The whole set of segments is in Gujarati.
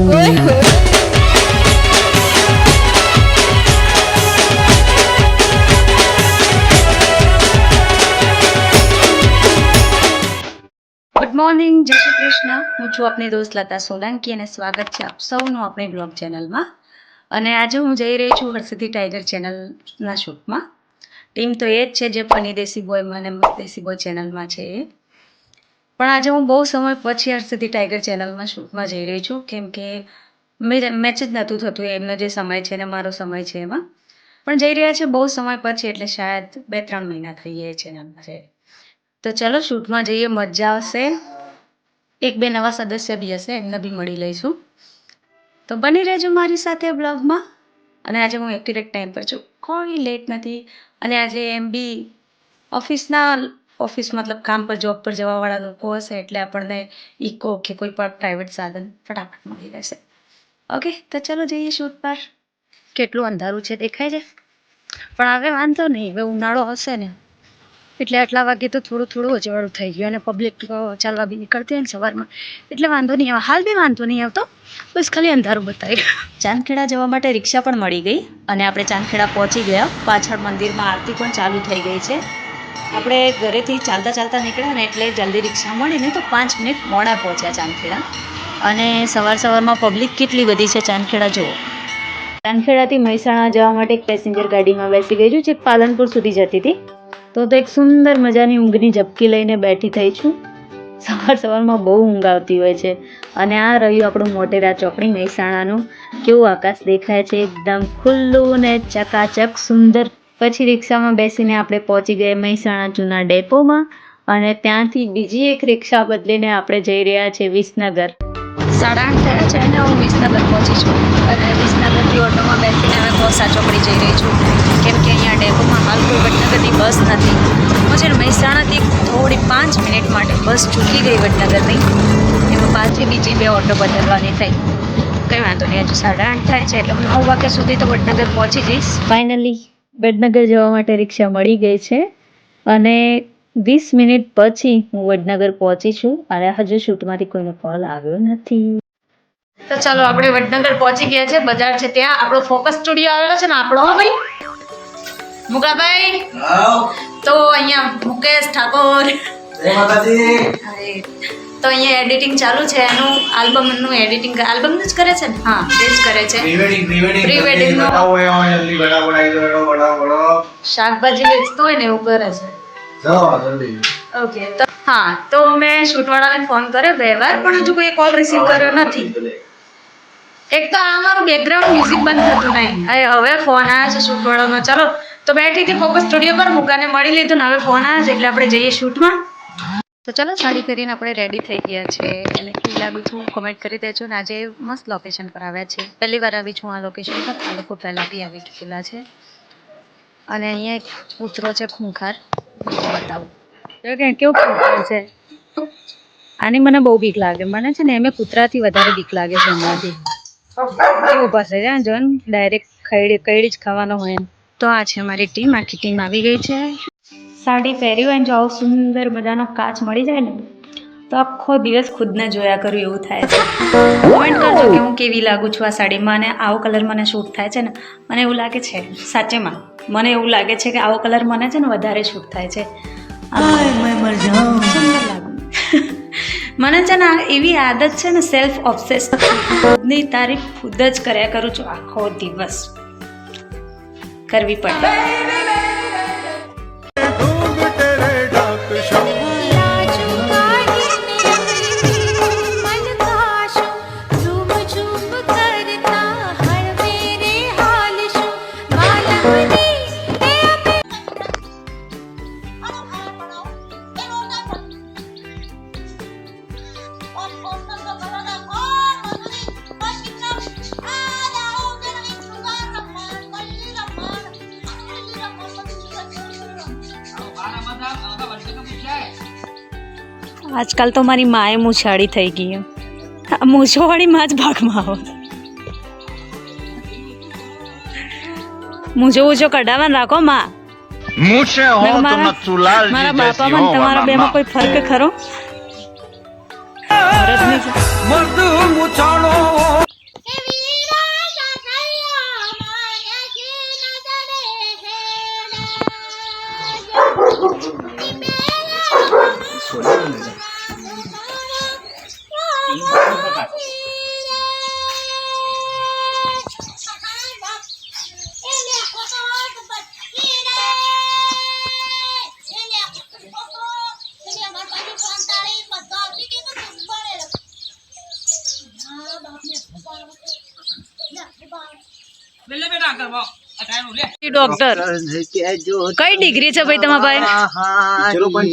ગુડ મોર્નિંગ જય શ્રી કૃષ્ણ હું છું આપની દોસ્ત લતા સોલંકી અને સ્વાગત છે આપ સૌનું આપણી બ્લોગ ચેનલમાં. અને આજે હું જઈ રહી છું હર્ષદી ટાઈગર ચેનલના શૂટમાં ટીમ તો એ જ છે જે પની દેસી બોયમાં અને દેસી બોય ચેનલમાં છે એ. પણ આજે હું બહુ સમય પછી હર્ષદી ટાઈગર ચેનલમાં શૂટમાં જઈ રહી છું. કેમ કે મેચ જ નહોતું થતું એમનો જે સમય છે ને મારો સમય છે એમાં. પણ જઈ રહ્યા છે બહુ સમય પછી, એટલે શાયદ બે ત્રણ મહિના થઈ ગયા છે ચેનલમાં છે. તો ચલો, શૂટમાં જઈએ. મજા આવશે. એક બે નવા સદસ્ય બી હશે, એમને બી મળી લઈશું. તો બની રહેજો મારી સાથે બ્લોગમાં. અને આજે હું એક્યુરેટ ટાઈમ પર છું. કોઈ લેટ નથી. અને આજે એમ બી ઓફિસના ઓફિસ મતલબ કામ પર જોબ પર જવાવાળા લોકો હશે એટલે આપણને ઇકો કે કોઈ પણ પ્રાઇવેટ સાધન ફટાફટ મળી રહેશે. ઓકે તો ચલો જઈએ શૂટ પર. કેટલું અંધારું છે, દેખાય છે? પણ હવે વાંધો નહીં, હવે ઉનાળો હશે ને. એટલે આટલા વાગે તો થોડું થોડું અજવાળું થઈ ગયું અને પબ્લિક ચાલવા બી નીકળતી હોય ને સવારમાં. એટલે વાંધો નહીં આવે. હાલ બી વાંધો નહીં આવતો. બસ ખાલી અંધારું બતાવી ચાંદખેડા જવા માટે રિક્ષા પણ મળી ગઈ અને આપણે ચાંદખેડા પહોંચી ગયા. પાછળ મંદિરમાં આરતી પણ ચાલુ થઈ ગઈ છે. આપણે ઘરેથી ચાલતા ચાલતા નીકળ્યા ને એટલે જલ્દી રિક્ષા મળી ને તો પાંચ મિનિટ મોડા પહોંચ્યા ચાંદખેડા. અને સવાર સવારમાં પબ્લિક કેટલી બધી છે ચાંદખેડા જુઓ. ચાંદખેડાથી મહેસાણા જવા માટે એક પેસેન્જર ગાડીમાં બેસી ગઈ છું, જે પાલનપુર સુધી જતી હતી. તો તો એક સુંદર મજાની ઊંઘની ઝપકી લઈને બેઠી થઈ છું. સવાર સવારમાં બહુ ઊંઘ આવતી હોય છે. અને આ રહ્યું આપણું મોટેરા ચોકડી મહેસાણાનું. કેવું આકાશ દેખાય છે, એકદમ ખુલ્લું ને ચકાચક સુંદર પછી રિક્ષામાં બેસીને આપણે પહોંચી ગયા મહેસાણા જૂના ડેપોમાં અને ત્યાંથી બીજી એક રિક્ષા બદલીને આપણે જઈ રહ્યા છીએ વિસનગર. સાડા આઠ થયા છે અને હું વિસનગર પહોંચી છું. અને વિસનગરથી ઓટોમાં બેસીને હવે કોસા ચોકડી જઈ રહી છું. કેમ કે અહીંયા ડેપોમાં હાલ કોઈ વડનગરની બસ નથી. હું છે ને મહેસાણાથી થોડી પાંચ મિનિટ માટે બસ ચૂકી ગઈ વડનગરની. એમાં પાછી બીજી બે ઓટો બદલવાની થઈ. કંઈ વાંધો નહીં હજુ સાડા આઠ થાય છે એટલે હું નવ વાગ્યા સુધી તો વડનગર પહોંચી જઈશ. ફાઇનલી વડનગર જવા માટે રિક્ષા મળી ગઈ છે. અને વીસ મિનિટ પછી હું વડનગર પહોંચી છું. અને હજુ શૂટમાંથી કોઈનો કોલ આવ્યો નથી. તો ચાલો આપણે વડનગર પહોંચી ગયા છે. બજાર છે ત્યાં. આપણો ફોકસ સ્ટુડિયો આવેલો છે ને આપણો ભાઈ? મુકાભાઈ તો અહીંયા મુકેશ ઠાકોર. જય માતાજી. અરે, તો અહીંયા એડિટિંગ ચાલુ છે એનું આલ્બમનું એડિટિંગ આલ્બમનું જ કરે છે ને? હા એ જ કરે છે. પ્રી વેડિંગ શાકભાજી વેચતો હોય ને એવું કરે છે. ઓકે તો હા તો મેં શૂટવાળાને ફોન કર્યો બે વાર પણ હજુ કોઈ કોલ રિસીવ કર્યો નથી. એક તો આ મારું બેકગ્રાઉન્ડ મ્યુઝિક બંધ થતું નહીં. અરે હવે ફોન આવ્યા છે શૂટવાળાનો. ચાલો તો બેઠી હતી ફોકસ સ્ટુડિયો પર મુકાને મળી લીધું ને હવે ફોન આવે છે એટલે આપણે જઈએ શૂટમાં. તો ચાલો સાડી પહેરીને આપણે રેડી થઈ ગયા છે. અને કેવું લાગ્યું છું કમેન્ટ કરી દેજો ને આજે મસ્ત લોકેશન પર આવ્યા છે. પહેલી વાર આવી છું આ લોકેશન પર. આ લોકો પહેલાં બી આવી ચૂકેલા છે. અને અહીંયા એક કૂતરો છે ખૂંખાર. બતાવું. જો કે કેવું ખૂંખાર છે? આની મને બહુ બીક લાગે. મને છે ને એમ કૂતરાથી વધારે બીક લાગે છે કેવું ઊભા છે. જ્યાં જો ને ડાયરેક્ટ ખૈડી કઈડી જ ખાવાનો હોય એમ. તો આ છે મારી ટીમ આખી ટીમ આવી ગઈ છે. સાડી પહેરી હોય ને જો આવો સુંદર મજાનો કાચ મળી જાય ને તો આખો દિવસ ખુદને જોયા કરું એવું થાય છે. કોમેન્ટ કરજો કે હું કેવી લાગુ છું આ સાડીમાં અને આવો કલર મને શૂટ થાય છે ને મને એવું લાગે છે સાચેમાં મને એવું લાગે છે કે આવો કલર મને છે ને વધારે શૂટ થાય છે. સુંદર લાગુ. મને છે ને એવી આદત છે ને સેલ્ફ ઓબ્સેસ ખુદની તારીફ ખુદ જ કર્યા કરું છું આખો દિવસ. કરવી પડે. આજકાલ તો મારી માએ મૂછાળી થઈ ગઈ. મૂછોવાળી માં જ ભાગમાં આવો. મૂછો મૂછો કઢાવવાનું રાખો માં. મૂછે મારા બાપામાં તમારા બેમાં કોઈ ફરક ખરો? ફરક ડોક્ટર કઈ ડિગ્રી છે ભાઈ તમારા ભાઈ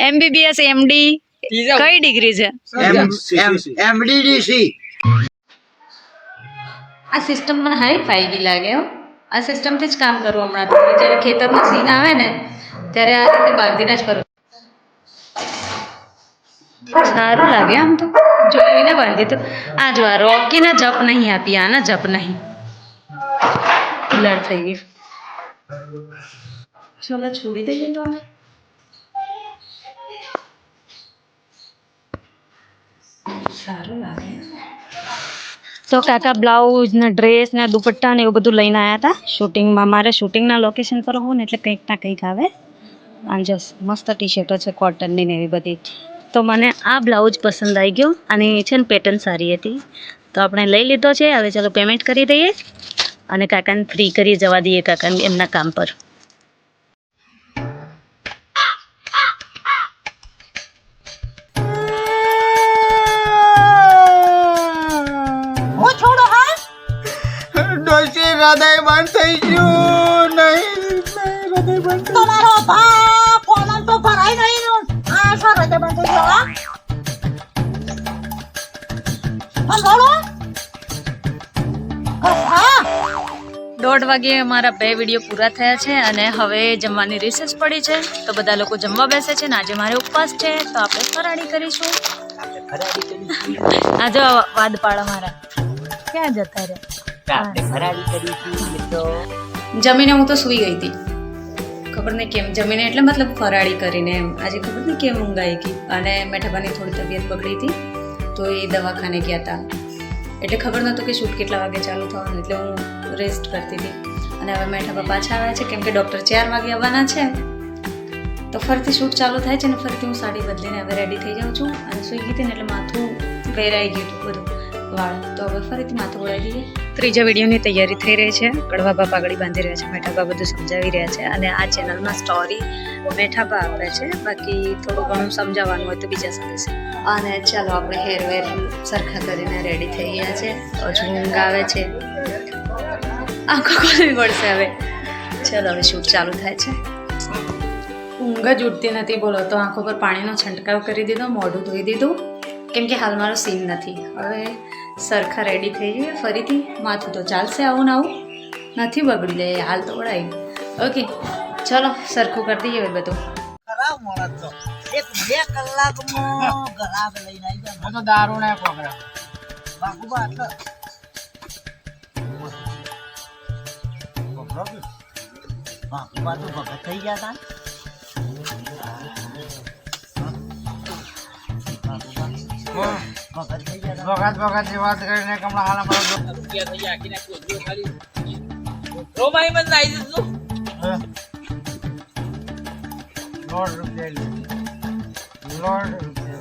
એમબીબીએસ એમડી કઈ ડિગ્રી છે એમડીડીસી આ સિસ્ટમ મને હાઈ ફાઈવી લાગે હો આ સિસ્ટમથી જ કામ કરું હમણાં તો જ્યારે ખેતરનો સીન આવે ને ત્યારે આ રીતે બાંધીને જ કરું સારું લાગે આમ તો જોઈને બાંધી તો આ જો આ રોકીને જપ નહીં આપી આના જપ નહીં લડ થઈ ગઈ ચલો છોડી દઈએ તો અમે સારું લાગે તો કાકા બ્લાઉઝ ને ડ્રેસ ને દુપટ્ટા ને એવું બધું લઈને આવ્યા હતા શૂટિંગમાં મારે શૂટિંગના લોકેશન પર હોઉં ને એટલે કંઈક ના કંઈક આવે અને જો મસ્ત ટી શર્ટો છે કોટનની ને એવી બધી તો મને આ બ્લાઉઝ પસંદ આવી ગયો અને છે ને પેટર્ન સારી હતી. તો આપણે લઈ લીધો છે. હવે ચાલો પેમેન્ટ કરી દઈએ અને કાકાને ફ્રી કરી જવા દઈએ કાકાને એમના કામ પર. ડોશી હૃદય બંધ થઈ દોઢ વાગે મારા બે વીડિયો પૂરા થયા છે અને હવે જમવાની રિસેસ પડી છે. તો બધા લોકો જમવા બેસે છે ને આજે મારે ઉપવાસ છે તો આપણે ફરાળી કરીશું. આજે વાદ પાડો મારા. ક્યાં જતા રહ્યા? જમીને હું તો સૂઈ ગઈ હતી. ખબર નહીં કેમ જમીને એટલે મતલબ ફરાળી કરીને એમ. આજે ખબર નહીં કેમ ઊંઘ આવી ગઈ. અને મેઠાબાની થોડી તબિયત બગડી હતી તો એ દવાખાને ગયા હતા. એટલે ખબર નહોતું કે શૂટ કેટલા વાગે ચાલુ થવાનું, એટલે હું રેસ્ટ કરતી હતી. અને હવે મેઠાબા પાછા આવ્યા છે, કેમ કે ડૉક્ટર ચાર વાગે આવવાના છે. તો ફરીથી શૂટ ચાલુ થાય છે ને ફરીથી હું સાડી બદલીને હવે રેડી થઈ જાઉં છું અને સૂઈ ગઈ હતી ને એટલે માથું વેરાઈ ગયું હતું બધું વાળ. તો હવે ફરીથી માથું વળાઈ દઈએ ત્રીજા વિડીયોની તૈયારી થઈ રહી છે. કડવાબા પાઘડી બાંધી રહ્યા છે. મેઠાબા બધું સમજાવી રહ્યા છે અને આ ચેનલમાં સ્ટોરી મેઠાબા આપે છે. બાકી થોડું ઘણું સમજાવવાનું હોય તો બીજા સાથે છે. અને ચાલો આપણે હેર વેર સરખા કરીને રેડી થઈ ગયા છે. ઊંઘ આવે છે. આંખો ખોલવી પડશે હવે. ચાલો હવે શૂટ ચાલુ થાય છે. ઊંઘ જ ઉઠતી નથી બોલો. તો આંખો પર પાણીનો છંટકાવ કરી દીધો મોઢું ધોઈ દીધું. કેમ કે હાલ મારો સીન નથી. હવે સરખા રેડી થઈ જઈએ. ફરીથી માથું તો ચાલશે આવું ને આવું. નથી બગડી લે હાલ તો વળાય. ઓકે ચલો સરખું કરી દઈએ હવે બધું. ખરાબ માણસ તો. એક બે કલાકમાં ગ્રાહક લઈને આવી જાય તો દારૂ ને પકડે. બાકુબા એટલે બાકુબા તો ભગત થઈ ગયા હતા ભગત થઈ ગયા હતા વખત વખતની વાત કરીને કમળા હાલ અમારો લોડ રૂપિયા લોડ રૂપિયા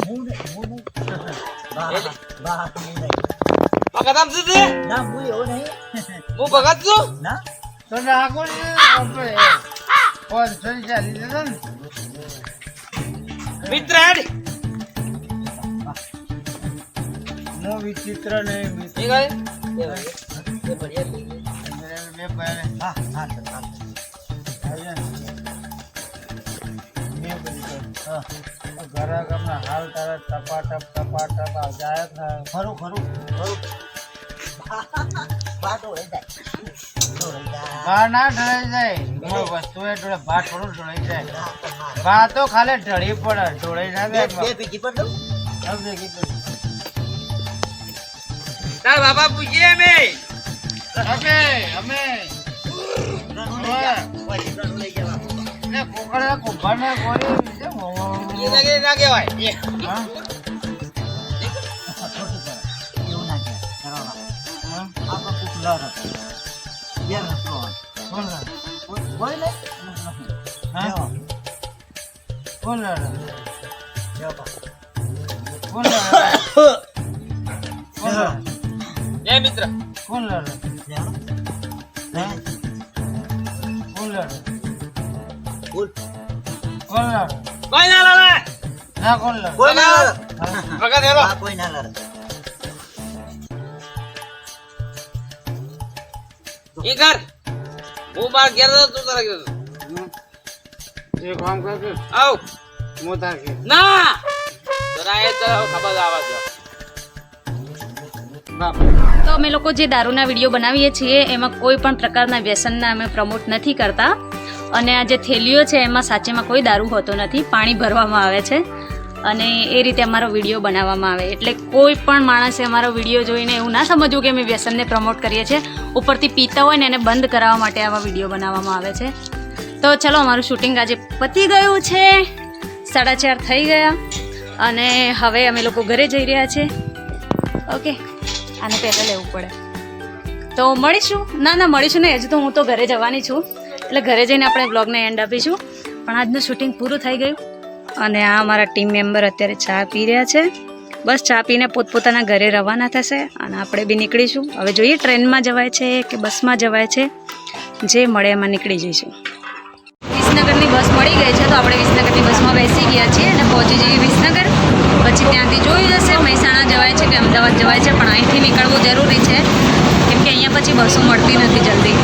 હું નહીં, હું નહીં. બા બા હું નહીં. ના હું એવો નહીં ના તો રાખો ને આપણે પાંચસો ની ચાલી ને. હું વિચિત્ર નહીં મિત્ર. હા હા સર, હા આવીએ ને. મેં બધું કહ્યું. હા. ઘરે ગમે હાલ તારે ટપાટપ ટપાટપ આ જાય જ ને. ખરું ખરું ખરું બા ઢોળાઈ જાય ઢોળાઈ જાય બા ના ઢળાઈ જાય. વસ્તુ એ ઢોળે બા થોડું ઢળાઈ જાય. બા તો ખાલી ઢળી પડે ઢોળાઈ ના જાય. બે પીકી પર દઉં ભેગી પડી. અમે બાપા પૂછીએ અમે. અમે અમે. ને કુંભારને કોણ લડે? કોઈ? ના કોણ લડે? કોઈ ના લડે. ભગત કોઈ ના લડે ઈ કર. હું બાર ઘેર હતો, તું તારા હતો. એ કામ કર કે આવ. હું તાર કે ના! જરા એ તો ખબર આવા તો અમે લોકો જે દારૂના વીડિયો બનાવીએ છીએ એમાં કોઈ પણ પ્રકારના વ્યસનના અમે પ્રમોટ નથી કરતા. અને આ જે થેલીઓ છે એમાં સાચેમાં કોઈ દારૂ હોતો નથી. પાણી ભરવામાં આવે છે. અને એ રીતે અમારો વીડિયો બનાવવામાં આવે. એટલે કોઈ પણ માણસે અમારો વીડિયો જોઈને એવું ના સમજવું કે અમે વ્યસનને પ્રમોટ કરીએ છીએ, ઉપરથી પીતા હોય ને એને બંધ કરાવવા માટે આવા વીડિયો બનાવવામાં આવે છે. તો ચલો, અમારું શૂટિંગ આજે પતી ગયું છે. સાડા ચાર થઈ ગયા. અને હવે અમે લોકો ઘરે જઈ રહ્યા છીએ ઓકે આને પહેલાં લેવું પડે. તો મળીશું. ના ના, મળીશું ને હજુ તો હું તો ઘરે જવાની છું. એટલે ઘરે જઈને આપણે બ્લોગને એન્ડ આપીશું. પણ આજનું શૂટિંગ પૂરું થઈ ગયું. અને આ અમારા ટીમ મેમ્બર અત્યારે ચા પી રહ્યા છે. બસ ચા પીને પોતપોતાના ઘરે રવાના થશે અને આપણે બી નીકળીશું. હવે જોઈએ ટ્રેનમાં જવાય છે કે બસમાં જવાય છે. જે મળે એમાં નીકળી જઈશું. વિસનગરની બસ મળી ગઈ છે તો આપણે વિસનગરની બસમાં બેસી ગયા છીએ અને પહોંચી જઈએ વિસનગર. પછી ત્યાંથી જોઈ જશે મહેસાણા જવાય છે કે અમદાવાદ જવાય છે પણ અહીંથી નીકળવું જરૂરી છે. કેમ કે અહીંયા પછી બસો મળતી નથી જલ્દી.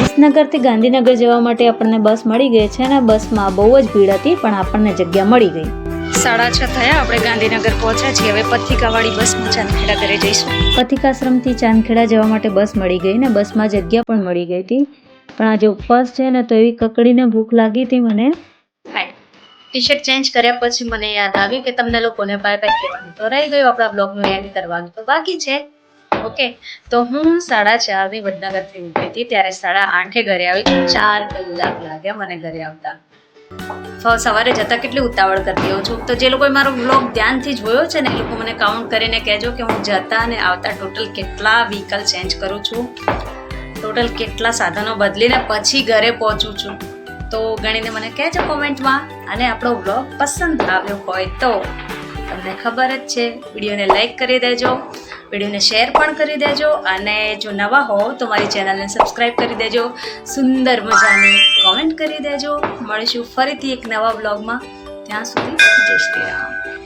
વિસનગરથી ગાંધીનગર જવા માટે આપણને બસ મળી ગઈ છે અને બસમાં બહુ જ ભીડ હતી પણ આપણને જગ્યા મળી ગઈ. સાડા છ થયા આપણે ગાંધીનગર પહોંચ્યા છીએ. હવે પથિકાવાળી બસમાં ચાંદખેડા ઘરે જઈશું. પથિકાશ્રમથી ચાંદખેડા જવા માટે બસ મળી ગઈ ને બસમાં જગ્યા પણ મળી ગઈ હતી. પણ આજે ઉપવાસ છે ને તો એવી કકડીને ભૂખ લાગી હતી મને. ટી શર્ટ ચેન્જ કર્યા પછી મને યાદ આવ્યું કે તમને લોકોને બાય બાય કહેવાનું. તો રહી ગયું આપણા બ્લોગનું એન્ડ કરવાનું. તો બાકી છે. ઓકે તો હું સાડા ચારની વડનગરથી ઉઠી હતી, ત્યારે સાડા આઠે ઘરે આવી. ચાર કલાક લાગ્યા મને ઘરે આવતા. સવારે જતા કેટલી ઉતાવળ કરતી હોઉં છું. તો જે લોકોએ મારો બ્લોગ ધ્યાનથી જોયો છે ને, એ લોકો મને કાઉન્ટ કરીને કહેજો કે હું જતા અને આવતા ટોટલ કેટલા વ્હીકલ ચેન્જ કરું છું. ટોટલ કેટલા સાધનો બદલીને પછી ઘરે પહોંચું છું. તો ગણીને મને કહેજો કોમેન્ટમાં. અને આપણો બ્લોગ પસંદ આવ્યો હોય તો તમને ખબર જ છે, વિડીયોને લાઈક કરી દેજો, વિડીયોને શેર પણ કરી દેજો, અને જો નવા હો તો મારી ચેનલને સબસ્ક્રાઈબ કરી દેજો, સુંદર મજાની કોમેન્ટ કરી દેજો. મળીશું ફરીથી એક નવા બ્લોગમાં ત્યાં સુધી જય શ્રી રામ.